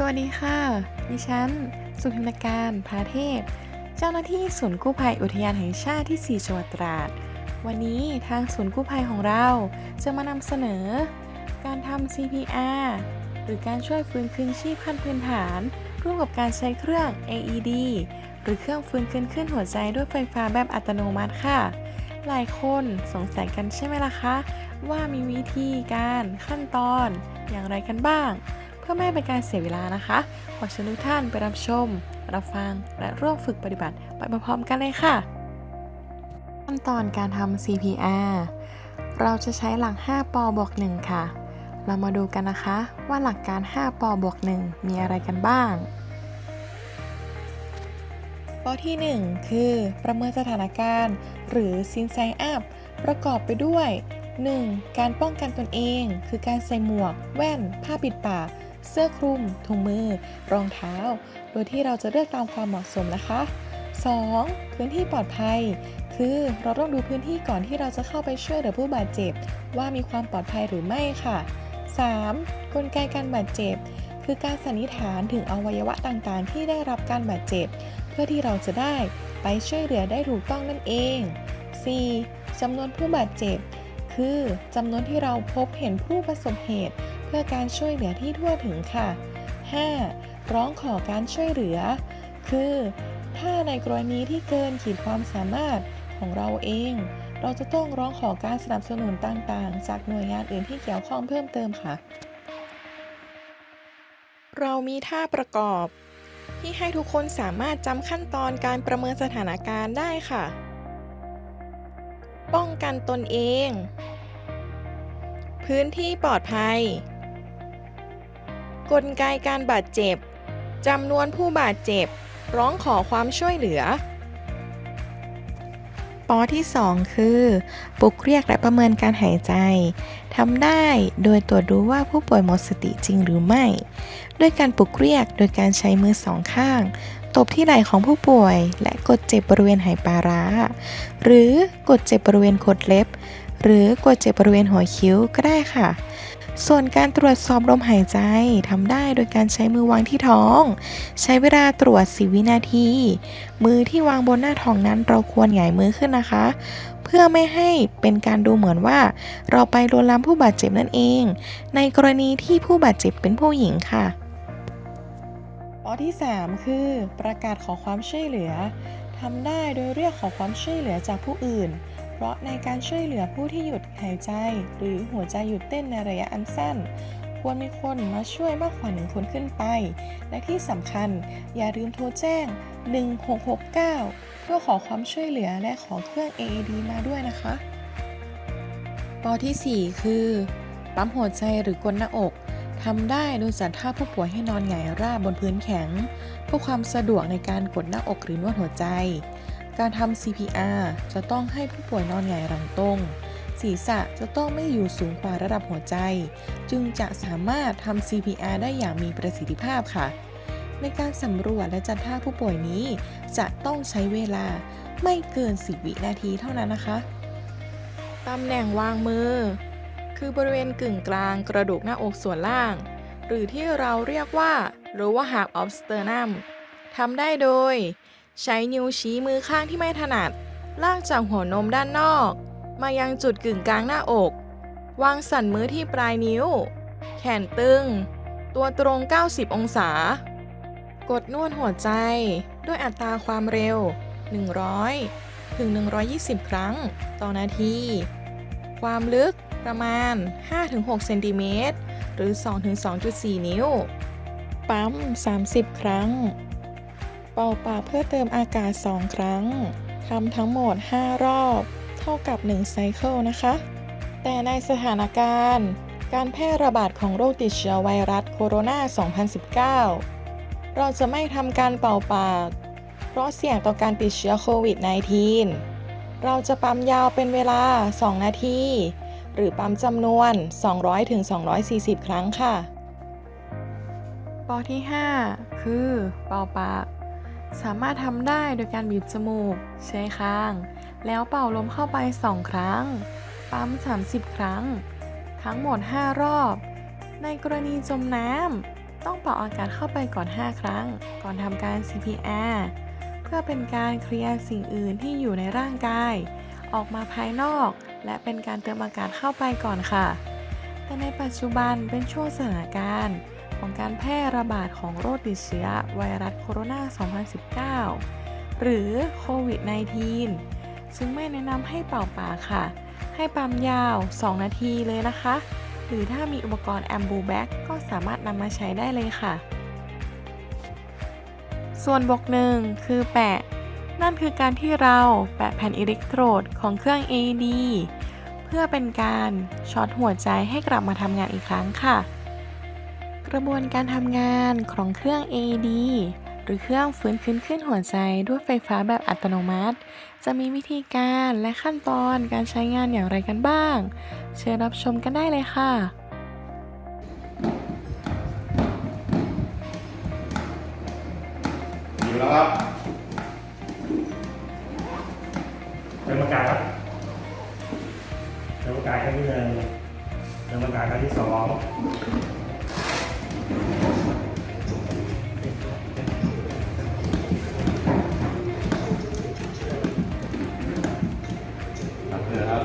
สวัสดีค่ะ ดิฉัน สุพิมนการพาเทพ เจ้าหน้าที่ศูนย์กู้ภัยอุทยานแห่งชาติที่ 4 จังหวัดตราด วันนี้ทางศูนย์กู้ภัยของเราจะมานำเสนอ การทำ CPR หรือการช่วยฟื้นคืนชีพขั้นพื้นฐาน ร่วมกับการใช้เครื่อง AED หรือเครื่องฟื้นคืนขึ้นหัวใจด้วยไฟฟ้าแบบอัตโนมัติค่ะ หลายคนสงสัยกันใช่ไหมล่ะคะ ว่ามีวิธีการขั้นตอนอย่างไรกันบ้าง พื่อไม่ให้เป็นการเสียเวลานะคะ ขอเชิญทุกท่านไปรับชม รับฟัง และร่วมฝึกปฏิบัติไปพร้อมๆกันเลยค่ะ ขั้นตอนการทำ CPR เราจะใช้หลัก 5 ปอบวก 1 ค่ะ เรามาดูกันนะคะว่าหลักการ 5 ปอบวก 1 มีอะไรกันบ้าง ปอที่ 1 คือ ประเมินสถานการณ์ หรือซินไซอัพประกอบไปด้วย 1. การป้องกันตนเอง คือการใส่หมวก แว่น ผ้าปิดปาก เสื้อคลุม ถุงมือ รองเท้า โดยที่เราจะเลือกตามความเหมาะสมนะคะ 2. พื้นที่ปลอดภัย คือเราต้องดูพื้นที่ก่อนที่เราจะเข้าไปช่วยเหลือผู้บาดเจ็บ ว่ามีความปลอดภัยหรือไม่ค่ะ 3. กลไกการบาดเจ็บ คือการสันนิษฐานถึงอวัยวะต่างๆ ที่ได้รับการบาดเจ็บ เพื่อที่เราจะได้ไปช่วยเหลือได้ถูกต้องนั่นเอง 4. จำนวนผู้บาดเจ็บ คือจำนวนที่เราพบเห็นผู้ประสบเหตุ เพื่อการช่วยเหลือที่ทั่วถึงค่ะ 5. ร้องขอการช่วยเหลือ คือ ถ้าในกรณีที่เกินขีดความสามารถของเราเอง เราจะต้องร้องขอการสนับสนุนต่างๆ จากหน่วยงานอื่นที่เกี่ยวข้องเพิ่มเติมค่ะ เรามีท่าประกอบ ที่ให้ทุกคนสามารถจำขั้นตอนการประเมินสถานการณ์ได้ค่ะ ป้องกันตนเอง พื้นที่ปลอดภัย กลไกการบาดเจ็บจำนวนผู้บาดเจ็บ ร้องขอความช่วยเหลือ ปอที่ 2 คือปลุกเรียกและประเมินการหายใจทำได้โดยตรวจดูว่าผู้ป่วยหมดสติจริงหรือไม่ ด้วยการปลุกเรียกโดยการใช้มือสองข้าง ตบที่ไหล่ของผู้ป่วย และกดเจ็บบริเวณไหปลาร้า หรือกดเจ็บบริเวณขดเล็บ หรือกดเจ็บบริเวณหัวคิ้วก็ได้ค่ะ ส่วนการตรวจสอบลมหายใจทำได้โดยการใช้มือวางที่ท้อง ใช้เวลาตรวจ10วินาที มือที่วางบนหน้าท้องนั้นเราควรหงายมือขึ้นนะคะเพื่อไม่ให้เป็นการดูเหมือนว่า เราไปลวนลามผู้บาดเจ็บนั่นเอง ในกรณีที่ผู้บาดเจ็บเป็นผู้หญิงค่ะ ปอที่ 3 คือประกาศขอความช่วยเหลือทำได้โดยเรียกขอความช่วยเหลือจากผู้อื่น เพราะในการช่วยเหลือผู้ที่หยุดหายใจ หรือหัวใจหยุดเต้นในระยะอันสั้น ควรมีคนมาช่วยมากกว่าหนึ่งคนขึ้นไป และที่สำคัญอย่าลืมโทรแจ้ง 1669 เพื่อขอความช่วยเหลือและขอเครื่อง AED มาด้วยนะคะปอที่ 4 คือ ปั๊มหัวใจหรือกดหน้าอก ทำได้โดยจัดท่าผู้ป่วยให้นอนหงายราบบนพื้นแข็ง เพื่อความสะดวกในการกดหน้าอกหรือนวดหัวใจ การทำ CPR จะต้องให้ผู้ป่วยนอนหงายหลังตรง ศีรษะจะต้องไม่อยู่สูงกว่าระดับหัวใจ จึงจะสามารถทำ CPR ได้อย่างมีประสิทธิภาพค่ะ ในการสำรวจและจัดท่าผู้ป่วยนี้ จะต้องใช้เวลาไม่เกิน 10 วินาทีเท่านั้นนะคะ ตำแหน่งวางมือ คือบริเวณกึ่งกลางกระดูกหน้าอกส่วนล่าง หรือที่เราเรียกว่า lower half of sternum ทำได้โดย ใช้นิ้วชี้มือข้างที่ไม่ถนัด ลากจากหัวนมด้านนอก มายังจุดกึ่งกลางหน้าอก วางสั่นมือที่ปลายนิ้ว แขนตึง ตัวตรง 90 องศา กดนวดหัวใจด้วยอัตราความเร็ว 100 ถึง 120 ครั้ง ต่อนาที ความลึก ประมาณ 5-6เซนติเมตรหรือ 2-2.4 นิ้ว ปั๊ม 30 ครั้ง เป่าปากเพื่อเติมอากาศ 2 ครั้งทำทั้งหมด 5 รอบ เท่ากับ 1 ไซเคิลนะคะ แต่ในสถานการณ์ การแพร่ระบาดของโรคติดเชื้อไวรัสโคโรนา 2019 เราจะไม่ทำการเป่าปาก เพราะเสี่ยงต่อการติดเชื้อโควิด -19 เราจะปั๊มยาวเป็นเวลา 2 นาที หรือปั๊มจำนวน 200-240 ครั้งค่ะ ปอที่ 5 คือเป่าปากสามารถทำได้โดยการบีบจมูก ใช้คาง แล้วเป่าลมเข้าไป 2 ครั้ง ปั๊ม 30 ครั้ง ทั้งหมด 5 รอบ ในกรณีจมน้ำต้องเป่าอากาศเข้าไปก่อน 5 ครั้ง ก่อนทำการ CPR เพื่อเป็นการเคลียร์สิ่งอื่นที่อยู่ในร่างกาย ออกมาภายนอก และเป็นการเติมอากาศเข้าไปก่อนค่ะ แต่ในปัจจุบันเป็นช่วงสถานการณ์ ของการแพร่ระบาดของโรคติดเชื้อไวรัสโคโรนา 2019 หรือโควิด -19 ซึ่งไม่แนะนำให้เป่าปากค่ะ ให้ปั๊มยาว 2 นาทีเลยนะคะ หรือถ้ามีอุปกรณ์แอมบูแบ็กก็สามารถนำมาใช้ได้เลยค่ะ ส่วนบวกหนึ่งคือแปะ นั่นคือการที่เราแปะแผ่นอิเล็กโทรดของเครื่อง AED เพื่อเป็นการช็อตหัวใจให้กลับมาทำงานอีกครั้งค่ะ กระบวนการทำงานของเครื่อง AED หรือเครื่องฟื้นคืนขึ้นหัวใจด้วยไฟฟ้าแบบอัตโนมัติ จะมีวิธีการและขั้นตอนการใช้งานอย่างไรกันบ้าง เชิญรับชมกันได้เลยค่ะอยู่แล้วครับ กายครับเดินมากายครั้งที่หนึ่งเดินมากายครั้งที่สองตัดเลยครับ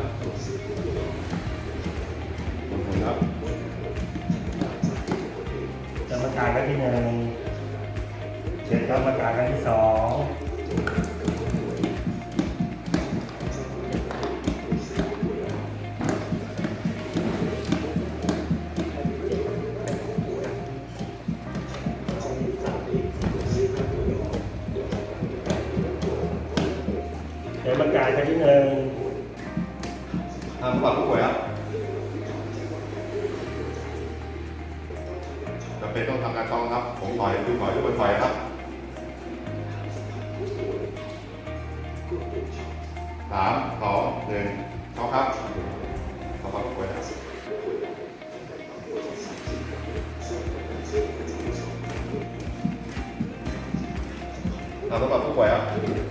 หมุนๆครับเดินมากายครั้งที่หนึ่งเดินเข้ามากายครั้งที่สอง นมากายครั้งที่หนึ่งทำบัตรผู้ป่วยครับจำเป็นต้องทำการช้องครับ ผมถอยคือถอยทุกคนถอยครับสามสองหนึ่งช้องครับทำบัตรผู้ป่วยครับทำบัตรผู้ป่วยครับ